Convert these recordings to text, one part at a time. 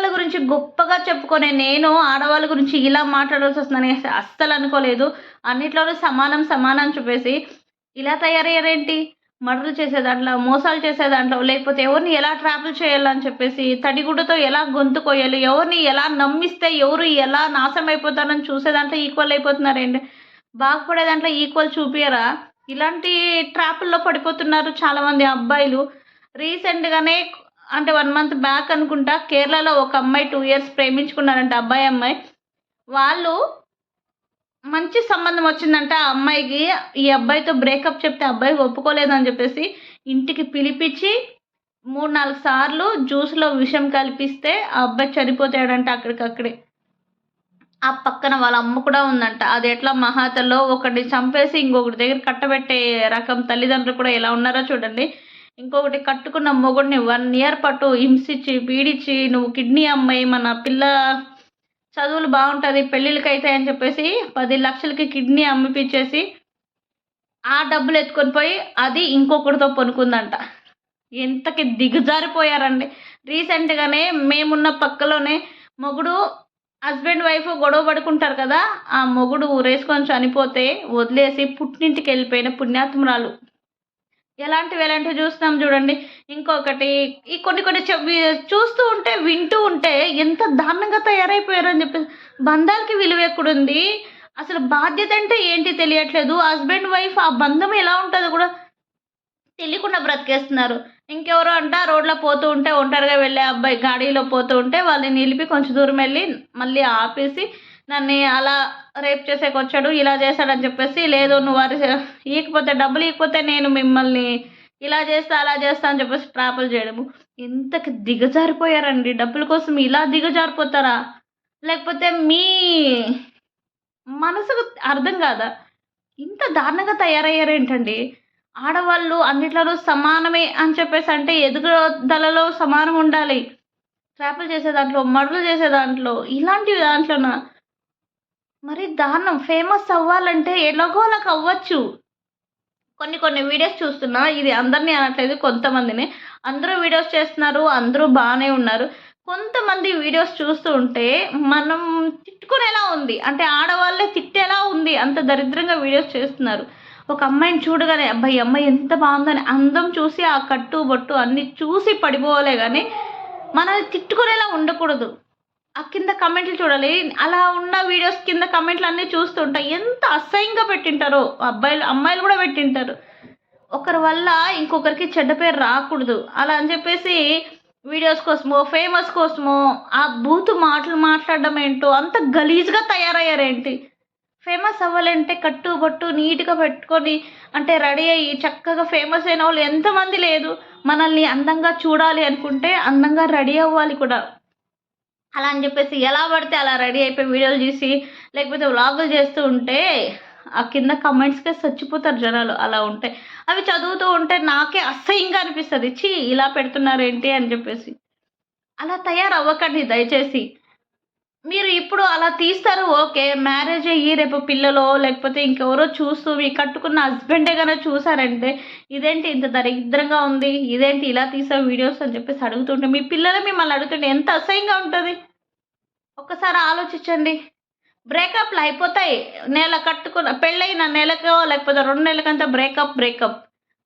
ఆడవాళ్ళ గురించి గొప్పగా చెప్పుకునే నేను ఆడవాళ్ళ గురించి ఇలా మాట్లాడాల్సి వస్తుందని అస్సలు అనుకోలేదు. అన్నిట్లోనూ సమానం సమానం అని చెప్పేసి ఇలా తయారయ్యారేంటి? మర్డర్లు చేసే దాంట్లో మోసాలు చేసే దాంట్లో లేకపోతే ఎవరిని ఎలా ట్రావెల్ చేయాలని చెప్పేసి తడిగుడ్డతో ఎలా గొంతు కొయ్యాలి ఎవరిని ఎలా నమ్మిస్తే ఎవరు ఎలా నాశనం అయిపోతారని చూసే దాంట్లో ఈక్వల్ అయిపోతున్నారండి బాగుపడే దాంట్లో ఈక్వల్ చూపియరా? ఇలాంటి ట్రాపుల్లో పడిపోతున్నారు చాలామంది అబ్బాయిలు. రీసెంట్గానే అంటే వన్ మంత్ బ్యాక్ అనుకుంటా కేరళలో ఒక అమ్మాయి టూ ఇయర్స్ ప్రేమించుకున్నారంట అబ్బాయి అమ్మాయి. వాళ్ళు మంచి సంబంధం వచ్చిందంట ఆ అమ్మాయికి. ఈ అబ్బాయితో బ్రేకప్ చెప్తే అబ్బాయి ఒప్పుకోలేదని చెప్పేసి ఇంటికి పిలిపించి మూడు నాలుగు సార్లు జ్యూస్లో విషం కల్పిస్తే ఆ అబ్బాయి చనిపోతాడంట అక్కడికక్కడే. ఆ పక్కన వాళ్ళ అమ్మ కూడా ఉందంట. అది ఎట్లా మహాతల్లో ఒకటి చంపేసి ఇంకొకటి దగ్గర కట్టబెట్టే రకం తల్లిదండ్రులు కూడా ఎలా ఉన్నారో చూడండి. ఇంకొకటి కట్టుకున్న మొగుడిని వన్ ఇయర్ పాటు హింసించి పీడించి నువ్వు కిడ్నీ అమ్మాయి మన పిల్ల చదువులు బాగుంటుంది పెళ్ళిళ్ళకి అవుతాయి అని చెప్పేసి పది లక్షలకి కిడ్నీ అమ్మిపించేసి ఆ డబ్బులు ఎత్తుకొని పోయి అది ఇంకొకటితో పనుకుందంట. ఎంతకి దిగజారిపోయారండి. రీసెంట్గానే మేమున్న పక్కలోనే మొగుడు హస్బెండ్ వైఫ్ గొడవ పడుకుంటారు కదా ఆ మొగుడు ఊరేసుకొని చనిపోతే వదిలేసి పుట్టింటికి వెళ్ళిపోయిన పుణ్యాత్మురాలు. ఎలాంటివి ఎలాంటివి చూస్తున్నాం చూడండి. ఇంకొకటి ఈ కొన్ని కొన్ని చె- చూస్తూ ఉంటే వింటూ ఉంటే ఎంత దారుణంగా అని చెప్పి బంధాలకి విలువ ఎక్కడుంది అసలు బాధ్యత అంటే ఏంటి తెలియట్లేదు. హస్బెండ్ వైఫ్ ఆ బంధం ఎలా ఉంటుందో కూడా తెలియకుండా బ్రతికేస్తున్నారు. ఇంకెవరో అంట రోడ్లో పోతూ ఉంటే ఒంటరిగా వెళ్ళే అబ్బాయి గాడీలో పోతూ ఉంటే వాళ్ళని నిలిపి కొంచెం దూరం వెళ్ళి మళ్ళీ ఆపేసి నన్ను అలా రేప్ చేసేకి వచ్చాడు ఇలా చేశాడని చెప్పేసి లేదు నువ్వు వారి ఇకపోతే డబ్బులు ఇకపోతే నేను మిమ్మల్ని ఇలా చేస్తా అలా చేస్తా అని చెప్పేసి ట్రాపులు చేయడము ఎంతకి దిగజారిపోయారండి. డబ్బుల కోసం ఇలా దిగజారిపోతారా? లేకపోతే మీ మనసుకు అర్థం కాదా? ఇంత దారుణంగా తయారయ్యారేంటండి ఆడవాళ్ళు అన్నిట్లలో సమానమే అని చెప్పేసి అంటే ఎదుగుదలలో సమానం ఉండాలి. ట్రాపులు చేసే దాంట్లో మడులు చేసే దాంట్లో ఇలాంటి దాంట్లోనా? మరి దారుణం. ఫేమస్ అవ్వాలంటే ఎలాగోలాగా అవ్వచ్చు. కొన్ని కొన్ని వీడియోస్ చూస్తున్నా ఇది అందరినీ అనట్లేదు కొంతమందిని. అందరూ వీడియోస్ చేస్తున్నారు అందరూ బాగానే ఉన్నారు. కొంతమంది వీడియోస్ చూస్తూ ఉంటే మనం తిట్టుకునేలా ఉంది. అంటే ఆడవాళ్ళే తిట్టేలా ఉంది. అంత దరిద్రంగా వీడియోస్ చేస్తున్నారు. ఒక అమ్మాయిని చూడగానే అబ్బాయి ఈ అమ్మాయి ఎంత బాగుందని అందం చూసి ఆ కట్టు బొట్టు అన్ని చూసి పడిపోవాలి కానీ మనల్ని తిట్టుకునేలా ఉండకూడదు. కింద కమెంట్లు చూడాలి. అలా ఉన్న వీడియోస్ కింద కమెంట్లు అన్నీ చూస్తుంటాయి ఎంత అసహ్యంగా పెట్టింటారో. అబ్బాయిలు అమ్మాయిలు కూడా పెట్టింటారు. ఒకరి వల్ల ఇంకొకరికి చెడ్డ పేరు రాకూడదు. అలా అని చెప్పేసి వీడియోస్ కోసమో ఫేమస్ కోసమో ఆ బూతు మాటలు మాట్లాడడం ఏంటో అంత గలీజ్గా తయారయ్యారేంటి? ఫేమస్ అవ్వాలంటే కట్టు బట్టు నీట్గా పెట్టుకొని అంటే రెడీ అయ్యి చక్కగా ఫేమస్ అయిన వాళ్ళు ఎంతమంది లేదు. మనల్ని అందంగా చూడాలి అనుకుంటే అందంగా రెడీ అవ్వాలి కూడా. అలా అని చెప్పేసి ఎలా పడితే అలా రెడీ అయిపోయి వీడియోలు చూసి లేకపోతే వ్లాగులు చేస్తూ ఉంటే ఆ కింద కమెంట్స్కే చచ్చిపోతారు జనాలు. అలా ఉంటే. అవి చదువుతూ ఉంటే నాకే అసహ్యంగా అనిపిస్తుంది. ఛీ ఇలా పెడుతున్నారు ఏంటి అని చెప్పేసి. అలా తయారవ్వకండి దయచేసి. మీరు ఇప్పుడు అలా తీస్తారు ఓకే మ్యారేజ్ అయ్యి రేపు పిల్లలో లేకపోతే ఇంకెవరో చూస్తూ మీ కట్టుకున్న హస్బెండే కనుక చూసారంటే ఇదేంటి ఇంత దరిద్రంగా ఉంది ఇదేంటి ఇలా తీసావు వీడియోస్ అని చెప్పేసి అడుగుతుంటే మీ పిల్లలు మిమ్మల్ని అడుగుతుంటే ఎంత అసహ్యంగా ఉంటుంది? ఒక్కసారి ఆలోచించండి. బ్రేకప్లు అయిపోతాయి. నెల కట్టుకున్న పెళ్ళైన నెలకో లేకపోతే రెండు నెలలకంతా బ్రేకప్ బ్రేకప్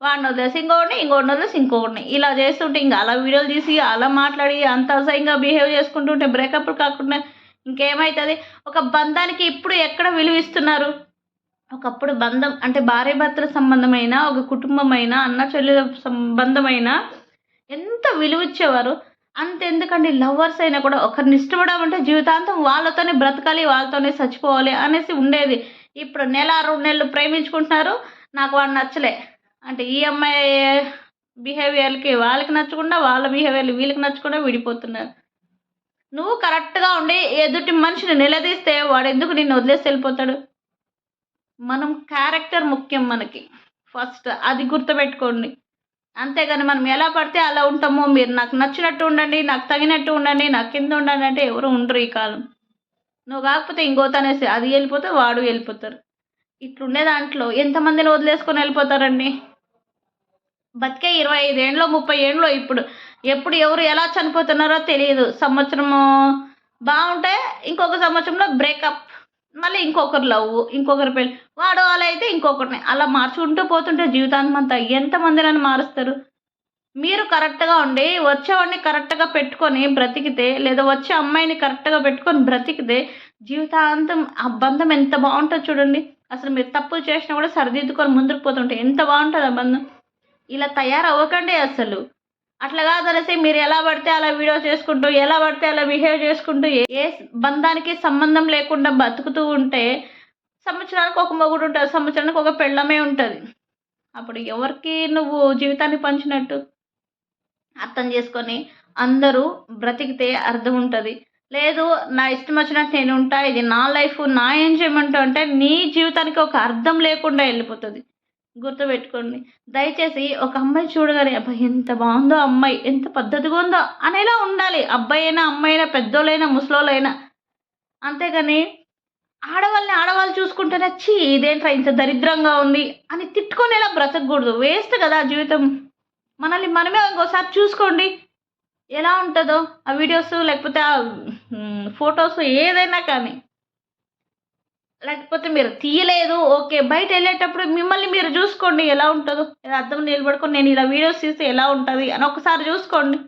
వాడిని వదిలేసి ఇంకోటిని ఇంకోటిని వదిలేసి ఇంకొకటిని ఇలా చేస్తుంటే ఇంకా అలా వీడియోలు తీసి అలా మాట్లాడి అంత అసహ్యంగా బిహేవ్ చేసుకుంటుంటే బ్రేకప్లు కాకుండా ఇంకేమవుతుంది ఒక బంధానికి ఇప్పుడు ఎక్కడ విలువిస్తున్నారు? ఒకప్పుడు బంధం అంటే భార్య భర్తల సంబంధమైన ఒక కుటుంబమైన అన్న చెల్లెల సంబంధమైన ఎంత విలువ ఇచ్చేవారు అంతెందుకండి లవర్స్ అయినా కూడా ఒకరిని ఇష్టపడడం అంటే జీవితాంతం వాళ్ళతోనే బ్రతకాలి వాళ్ళతోనే చచ్చిపోవాలి అనేసి ఉండేది. ఇప్పుడు నెల రెండు నెలలు ప్రేమించుకుంటున్నారు నాకు వాడు నచ్చలే. అంటే ఈ అమ్మాయి బిహేవియర్కి వాళ్ళకి నచ్చకుండా వాళ్ళ బిహేవియర్లు వీళ్ళకి నచ్చకుండా విడిపోతున్నారు. నువ్వు కరెక్ట్గా ఉండి ఎదుటి మనిషిని నిలదీస్తే వాడు ఎందుకు నిన్ను వదిలేసి వెళ్ళిపోతాడు? మనం క్యారెక్టర్ ముఖ్యం మనకి. ఫస్ట్ అది గుర్తుపెట్టుకోండి. అంతేగాని మనం ఎలా పడితే అలా ఉంటామో మీరు నాకు నచ్చినట్టు ఉండండి నాకు తగినట్టు ఉండండి నాకు కింద ఉండండి అంటే ఎవరు ఉండరు ఈ కాలం. నువ్వు కాకపోతే ఇంకోతనేసి అది వెళ్ళిపోతే వాడు వెళ్ళిపోతారు. ఇట్లుండే దాంట్లో ఎంతమందిని వదిలేసుకొని వెళ్ళిపోతారండి? బతికే ఇరవై ఐదు ఏండ్లో ముప్పై ఏండ్లో ఇప్పుడు. ఎప్పుడు ఎవరు ఎలా చనిపోతున్నారో తెలియదు. సంవత్సరము బాగుంటే ఇంకొక సంవత్సరంలో బ్రేకప్ మళ్ళీ ఇంకొకరు లవ్ ఇంకొకరు పెళ్ళి. వాడు అలా అయితే ఇంకొకరిని. అలా మార్చుకుంటూ పోతుంటే జీవితాంతం అంతా ఎంతమంది నన్ను మారుస్తారు? మీరు కరెక్ట్గా ఉండి వచ్చేవాడిని కరెక్ట్గా పెట్టుకొని బ్రతికితే లేదా వచ్చే అమ్మాయిని కరెక్ట్గా పెట్టుకొని బ్రతికితే జీవితాంతం ఆ బంధం ఎంత బాగుంటుందో చూడండి. అసలు మీరు తప్పులు చేసినా కూడా సరిదిద్దుకొని ముందుకు పోతుంటే ఎంత బాగుంటుంది ఆ బంధం? ఇలా తయారవ్వకండి అసలు. అట్లా కాదనేసి మీరు ఎలా పడితే అలా వీడియో చేసుకుంటూ ఎలా పడితే అలా బిహేవ్ చేసుకుంటూ ఏ- బంధానికి సంబంధం లేకుండా బతుకుతూ ఉంటే సంవత్సరానికి ఒక మొగుడు ఉంటుంది సంవత్సరానికి ఒక పెళ్ళమే ఉంటుంది. అప్పుడు ఎవరికి నువ్వు జీవితాన్ని పంచినట్టు? అర్థం చేసుకొని అందరూ బ్రతికితే అర్థం ఉంటుంది. లేదు నా ఇష్టం వచ్చినట్టు నేను ఉంటా ఇది నా లైఫ్ నా ఎంజాయ్మెంట్ అంటే నీ జీవితానికి ఒక అర్థం లేకుండా వెళ్ళిపోతుంది. గుర్తుపెట్టుకోండి. దయచేసి ఒక అమ్మాయి చూడగానే అబ్బాయి ఎంత బాగుందో అమ్మాయి ఎంత పద్ధతిగా ఉందో అనేలా ఉండాలి. అబ్బాయి అయినా అమ్మాయి అయినా పెద్దోళ్ళైనా ముసలోళ్ళైనా. అంతేగాని ఆడవాళ్ళని ఆడవాళ్ళు చూసుకుంటేనే వచ్చి ఇదేంట్రా ఇంత దరిద్రంగా ఉంది అని తిట్టుకునేలా బ్రతకూడదు వేస్ట్ కదా జీవితం. మనల్ని మనమే ఇంకోసారి చూసుకోండి. ఎలా ఉంటుందో ఆ వీడియోస్ లేకపోతే ఆ ఫొటోస్ ఏదైనా కానీ. లేకపోతే మీరు తీయలేదు ఓకే బయట వెళ్ళేటప్పుడు మిమ్మల్ని మీరు చూసుకోండి ఎలా ఉంటుందో. అర్థం నిలబడుకొని నేను ఇలా వీడియోస్ తీస్తే ఎలా ఉంటుంది అని ఒకసారి చూసుకోండి.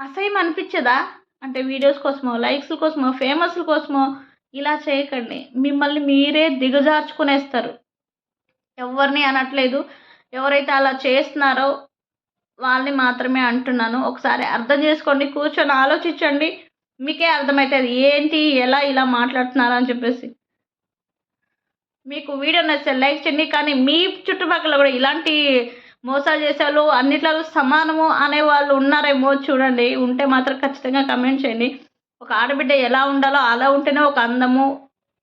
అసహ్యం అనిపించదా? అంటే వీడియోస్ కోసమో లైక్స్ కోసమో ఫేమస్ల కోసమో ఇలా చేయకండి. మిమ్మల్ని మీరే దిగజార్చుకునేస్తారు. ఎవరిని అనట్లేదు. ఎవరైతే అలా చేస్తున్నారో వాళ్ళని మాత్రమే అంటున్నాను. ఒకసారి అర్థం చేసుకోండి కూర్చొని ఆలోచించండి. మీకే అర్థమవుతుంది ఏంటి ఎలా ఇలా మాట్లాడుతున్నారు అని చెప్పేసి. మీకు వీడియో నచ్చితే లైక్ చేయండి కానీ మీ చుట్టుపక్కల కూడా ఇలాంటి మోసాలు చేసేవాళ్ళు అన్నిట్లలో సమానము అనే వాళ్ళు ఉన్నారేమో చూడండి. ఉంటే మాత్రం ఖచ్చితంగా కమెంట్ చేయండి. ఒక ఆడబిడ్డ ఎలా ఉండాలో అలా ఉంటేనే ఒక అందము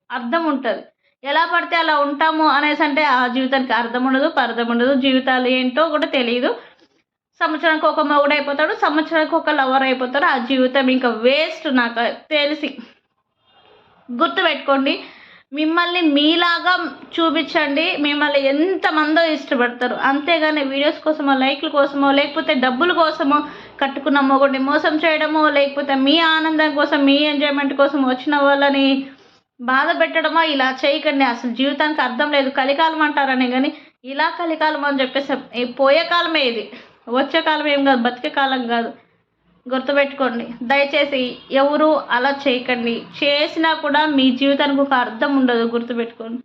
అర్థం ఉంటుంది. ఎలా పడితే అలా ఉంటాము అనేసి అంటే ఆ జీవితానికి అర్థం ఉండదు పర్థం ఉండదు. జీవితాలు ఏంటో కూడా తెలియదు సంవత్సరానికి ఒక మొగుడు అయిపోతాడు సంవత్సరానికి ఒక లవర్ అయిపోతాడు. ఆ జీవితం ఇంకా వేస్ట్ నాకు తెలిసి గుర్తుపెట్టుకోండి. మిమ్మల్ని మీలాగా చూపించండి. మిమ్మల్ని ఎంతమందో ఇష్టపడతారు. అంతేగాని వీడియోస్ కోసమో లైక్ల కోసమో లేకపోతే డబ్బుల కోసమో కట్టుకున్న మొగుడిని మోసం చేయడమో లేకపోతే మీ ఆనందం కోసం మీ ఎంజాయ్మెంట్ కోసం వచ్చిన వాళ్ళని బాధ పెట్టడమో ఇలా చేయకండి. అసలు జీవితానికి అర్థం లేదు. కలికాలం అంటారని కానీ ఇలా కలికాలం అని చెప్పేసి పోయే కాలమే ఇది. వచ్చే కాలం ఏం కాదు బతికే కాలం కాదు. గుర్తుపెట్టుకోండి. దయచేసి ఎవరు అలా చేయకండి. చేసినా కూడా మీ జీవితానికి ఒక అర్థం ఉండదు. గుర్తుపెట్టుకోండి.